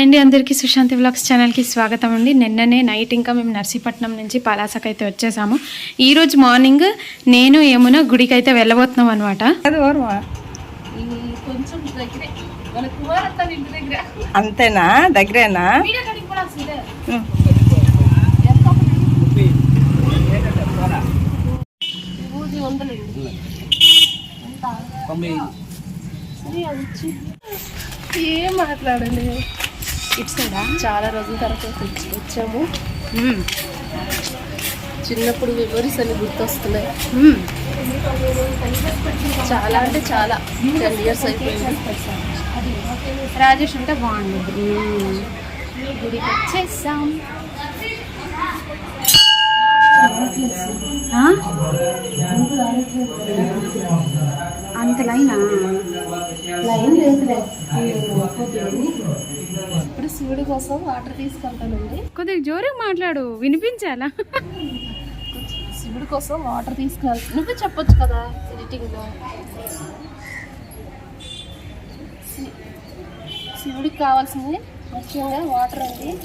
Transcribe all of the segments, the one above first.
Hi అండి అందరికీ Sushanti vlogs ఛానల్కి స్వాగతం అండి. నిన్ననే నైట్ ఇంకా మేము నర్సీపట్నం నుంచి పలాసకు అయితే వచ్చేసాము ఈరోజు మార్నింగ్ నేను యమున గుడికి అయితే వెళ్ళబోతున్నాం అనమాట కొంచెం దగ్గరే. మన కుమారత్త ఇంటి దగ్గర. అంతేనా? దగ్గరేనా. ఏం మాట్లాడండి ఇటు సైడా చాలా రోజుల తర్వాత వచ్చి వచ్చాము చిన్నప్పుడు మెమరీస్ అన్ని గుర్తొస్తున్నాయి. చాలా అంటే చాలా. టెన్ ఇయర్స్ అయిపోయింది. రాజేష్ ఉంటే బాగుండదు. గుడికి వచ్చేసాం? అంత లైనా? లైన్ లేదులే. ఇప్పుడు శివుడి కోసం వాటర్ తీసుకెళ్తానండి. కొద్దిగా జోరుగా మాట్లాడు వినిపించాలా? శివుడి కోసం వాటర్ తీసుకెళ్తా నువ్వే చెప్పొచ్చు కదా ఎడిటింగ్లో. శి- శివుడికి కావాల్సింది ముఖ్యంగా వాటర్ అండి.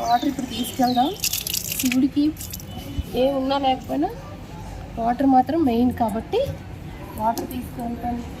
వాటర్ ఇప్పుడు తీసుకెళ్దాం. శివుడికి ఏ ఉన్నా లేకపోయినా వాటర్ మాత్రం మెయిన్ కాబట్టి వాటర్ తీసుకెళ్తాను.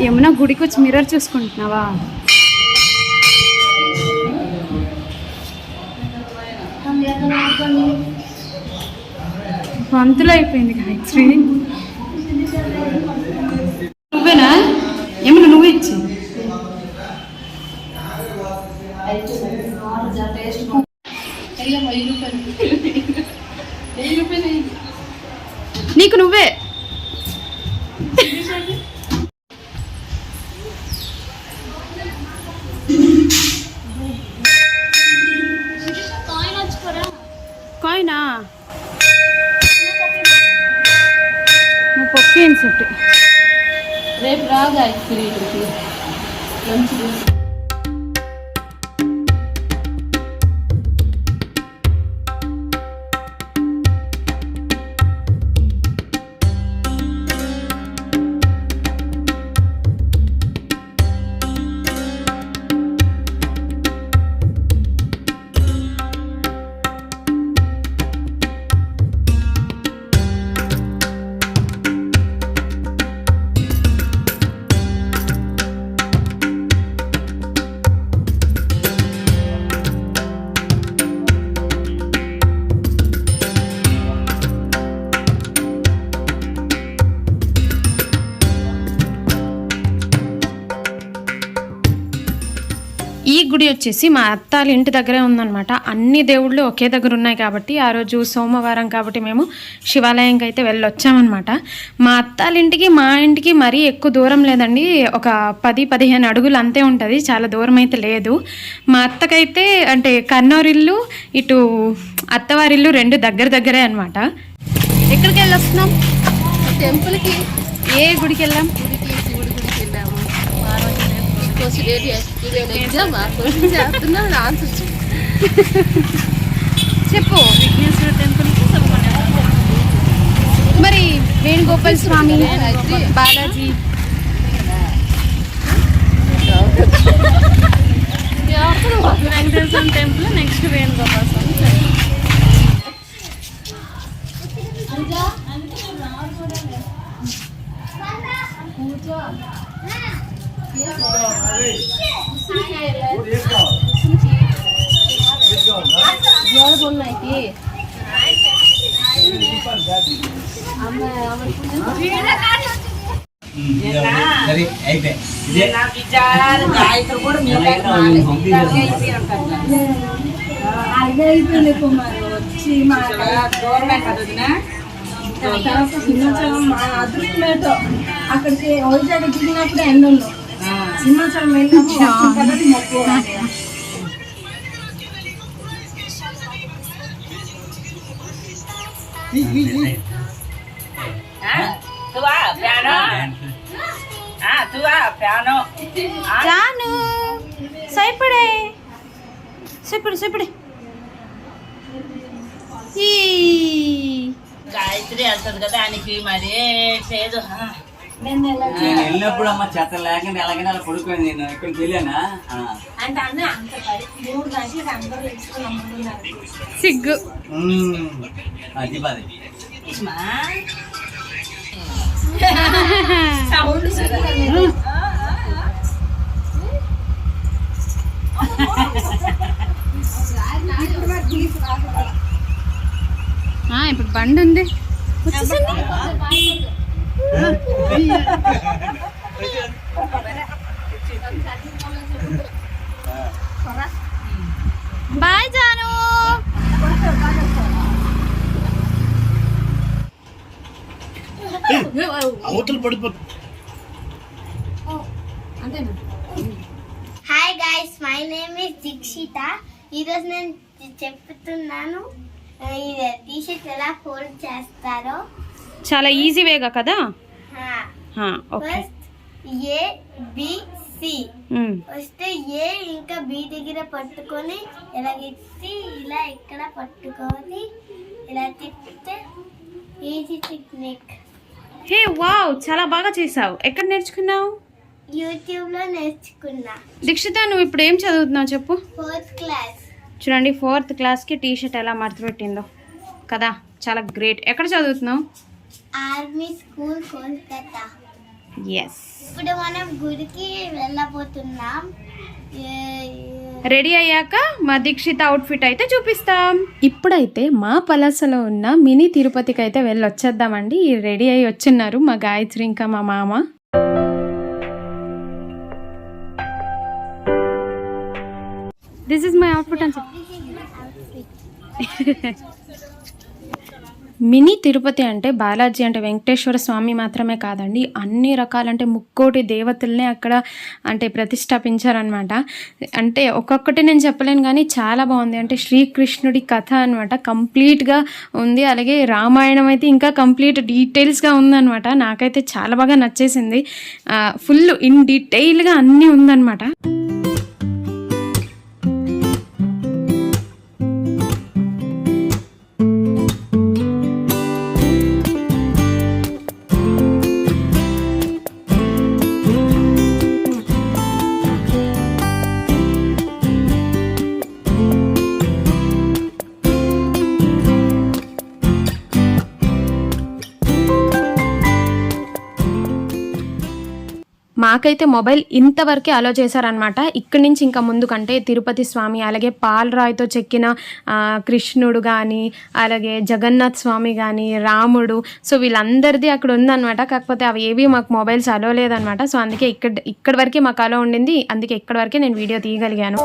ఏమన్నా గుడికి వచ్చి మిర్రర్ చూసుకుంటున్నావా వంతులు అయిపోయింది గాయత్రి వెయ్యి రూపాయలు. వెయ్యి రూపాయలు నీకు నువ్వే. కాయినా? పప్పు సెట్? రేపు ఐస్ క్రీమ్కి మంచిది గుడి వచ్చేసి మా అత్తాల ఇంటి దగ్గరే ఉందన్నమాట. అన్ని దేవుళ్ళు ఒకే దగ్గర ఉన్నాయి కాబట్టి ఆ రోజు సోమవారం కాబట్టి మేము శివాలయంకి అయితే వెళ్ళొచ్చామన్నమాట. మా అత్తాల ఇంటికి మా ఇంటికి మరీ ఎక్కువ దూరం లేదండి. ఒక పది పదిహేను అడుగులు అంతే ఉంటుంది. చాలా దూరం అయితే లేదు. మా అత్తకైతే అంటే కన్నూరిల్లు ఇటు అత్తవారిల్లు రెండు దగ్గర దగ్గరే అనమాట ఎక్కడికి వెళ్ళొస్తున్నాం టెంపుల్కి. ఏ గుడికి వెళ్ళాం ఇదేమైనా ఎగ్జామ్ క్వశ్చన్ చేస్తున్నా ఆన్సర్ చెప్పు విఘ్నేశ్వర టెంపుల్కి మరి వేణుగోపాల్ స్వామి బాలాజీ వెంకటేశ్వర టెంపుల్ నెక్స్ట్ వేణుగోపాల్ స్వామి సరే అయితే ఇదే నా విచారాలు గాయత్రి కూడా మీ అదే అయిపోయింది కుమారు గవర్నమెంట్ అదినా సింహాచలం మా అక్కడికి వైజాగ్ దిగినప్పుడు ఎండ ఉన్నాం సింహాచలం వెళ్ళాము పడ్డది మొక్కు తువా ప్యానో? ఆ తువా ప్యానో. జాను సైపడే. సైపడు సైపడే. గాయత్రి వెళ్తుంది కదా దానికి మరి లేదు నేను వెళ్ళినప్పుడు అమ్మ చెత్త లేకుండా ఎలాగైనా అలా పడుకోండి నేను ఇక్కడ తెలియనా అంటే అన్న అంత పరి- మూడు గంటలకు అందరూ తెచ్చుకుని అమ్ముతున్నారు సిగ్గు. అది బాధ. ఇప్పుడు బండి ఉంది. వచ్చేసండి బాయ్ జాను అవతల పడిపోతుంది hi guys my name is Deekshitha ఈరోజు నేను చెప్తున్నాను ఆ, ఇది టీ షర్ట్ ఎలా ఫోల్డ్ చేస్తారో. చాలా ఈజీ వేగా కదా? Okay first A B C. వస్తే ఏ ఇంకా బి దగ్గర పట్టుకొని ఇలా ఎత్తి ఇలా ఇక్కడ పట్టుకొని ఇలా తిప్పితే ఈజీ టెక్నిక్ హే వావ్ చాలా బాగా చేసావు ఎక్కడ నేర్చుకున్నావు యూట్యూబ్లో నేర్చుకున్నా దీక్షిత నువ్వు ఇప్పుడు ఏం చదువుతున్నావు చెప్పు ఫోర్త్ క్లాస్ చూడండి ఫోర్త్ క్లాస్కి టీ షర్ట్ ఎలా మడతపెట్టిందో కదా చాలా గ్రేట్ ఎక్కడ చదువుతున్నావు ఆర్మీ స్కూల్ కోల్కతా. ఎస్ ఇప్పుడు మనం గుడికి వెళ్ళబోతున్నాం. రెడీ అయ్యాక మా దీక్షిత అవుట్ఫిట్ అయితే చూపిస్తాం. ఇప్పుడైతే మా పలాసలో ఉన్న మినీ తిరుపతికి అయితే వెళ్ళి వచ్చేద్దామండి రెడీ అయ్యి వచ్చిన్నారు మా గాయత్రి ఇంకా మా మామ. దిస్ ఇస్ మై అవుట్ఫిట్ అని చెప్పు మినీ తిరుపతి అంటే బాలాజీ అంటే వెంకటేశ్వర స్వామి మాత్రమే కాదండి. అన్ని రకాలంటే ముక్కోటి దేవతల్ని అక్కడ అంటే ప్రతిష్టాపించారనమాట అంటే ఒక్కొక్కటి నేను చెప్పలేను కానీ చాలా బాగుంది. అంటే శ్రీకృష్ణుడి కథ అనమాట కంప్లీట్గా ఉంది. అలాగే రామాయణం అయితే ఇంకా కంప్లీట్ డీటెయిల్స్గా ఉందన్నమాట. నాకైతే చాలా బాగా నచ్చేసింది. ఫుల్ ఇన్ డీటెయిల్గా అన్నీ ఉందన్నమాట. నాకైతే మొబైల్ ఇంతవరకే అలో చేశారనమాట ఇక్కడి నుంచి ఇంకా ముందుకంటే తిరుపతి స్వామి అలాగే పాలరాయితో చెక్కిన కృష్ణుడు కానీ అలాగే జగన్నాథ్ స్వామి కానీ రాముడు సో వీళ్ళందరిది అక్కడ ఉందన్నమాట కాకపోతే అవి ఏవి మాకు మొబైల్స్ అలో లేదనమాట సో అందుకే ఇక్కడ ఇక్కడ వరకే మాకు అలో ఉండింది. అందుకే ఇక్కడ వరకే నేను వీడియో తీయగలిగాను.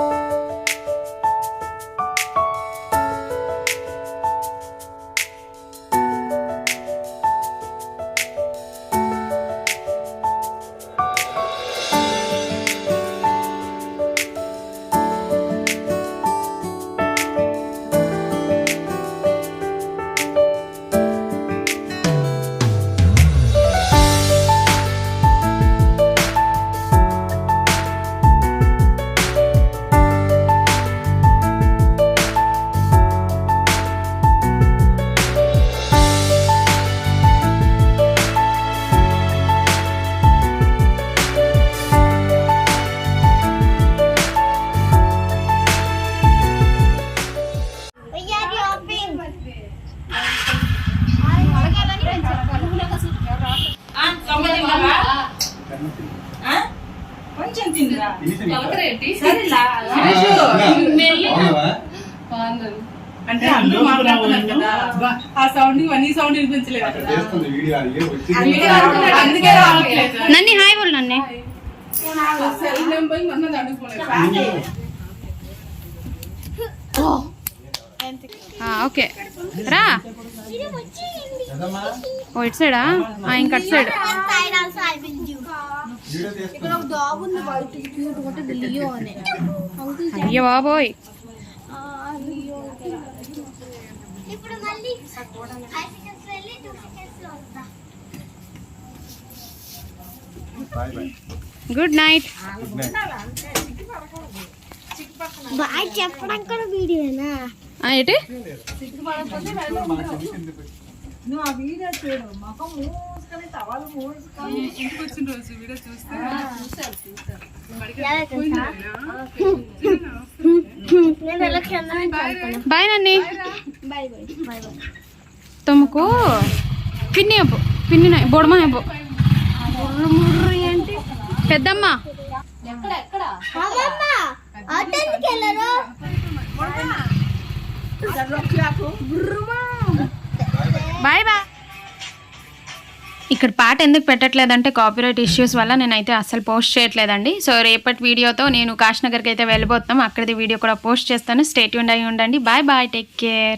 కొంచెం తిందిరా సరేలా అంటే అందరూ మాట్లాడుతున్నారు కదా ఆ సౌండ్ ఇవన్నీ సౌండ్ వినిపించలేదు అందుకే రావట్లేదు. నన్ను హాయ్ బోల్ నన్నే సెల్ నెంబర్ మొన్న అడుగుకోలేదు ఓకే. రా. ఓ ఇటు సైడా? ఆ, ఇంక అటు సైడ్. ఇక్కడ అయ్యో బాబోయ్. గుడ్ నైట్ బాయ్ సెకండ్స్ వెళ్ళి ఏంటి? ఆ బాయ్ నన్ని. తమకు పిన్ని అబ్బు పిన్ని బొడమ అబ్బు. పెద్దమ్మ. ఎక్కడ ఎక్కడ? బాయ్ బాయ్ ఇక్కడ పాట ఎందుకు పెట్టట్లేదంటే కాపీరైట్ ఇష్యూస్ వల్ల నేనైతే అస్సలు పోస్ట్ చేయట్లేదండి. సో రేపటి వీడియోతో నేను కాశ్నగర్కి అయితే వెళ్ళిపోతాం అక్కడిది వీడియో కూడా పోస్ట్ చేస్తాను. స్టేట్ అయి ఉండండి. Bye bye take care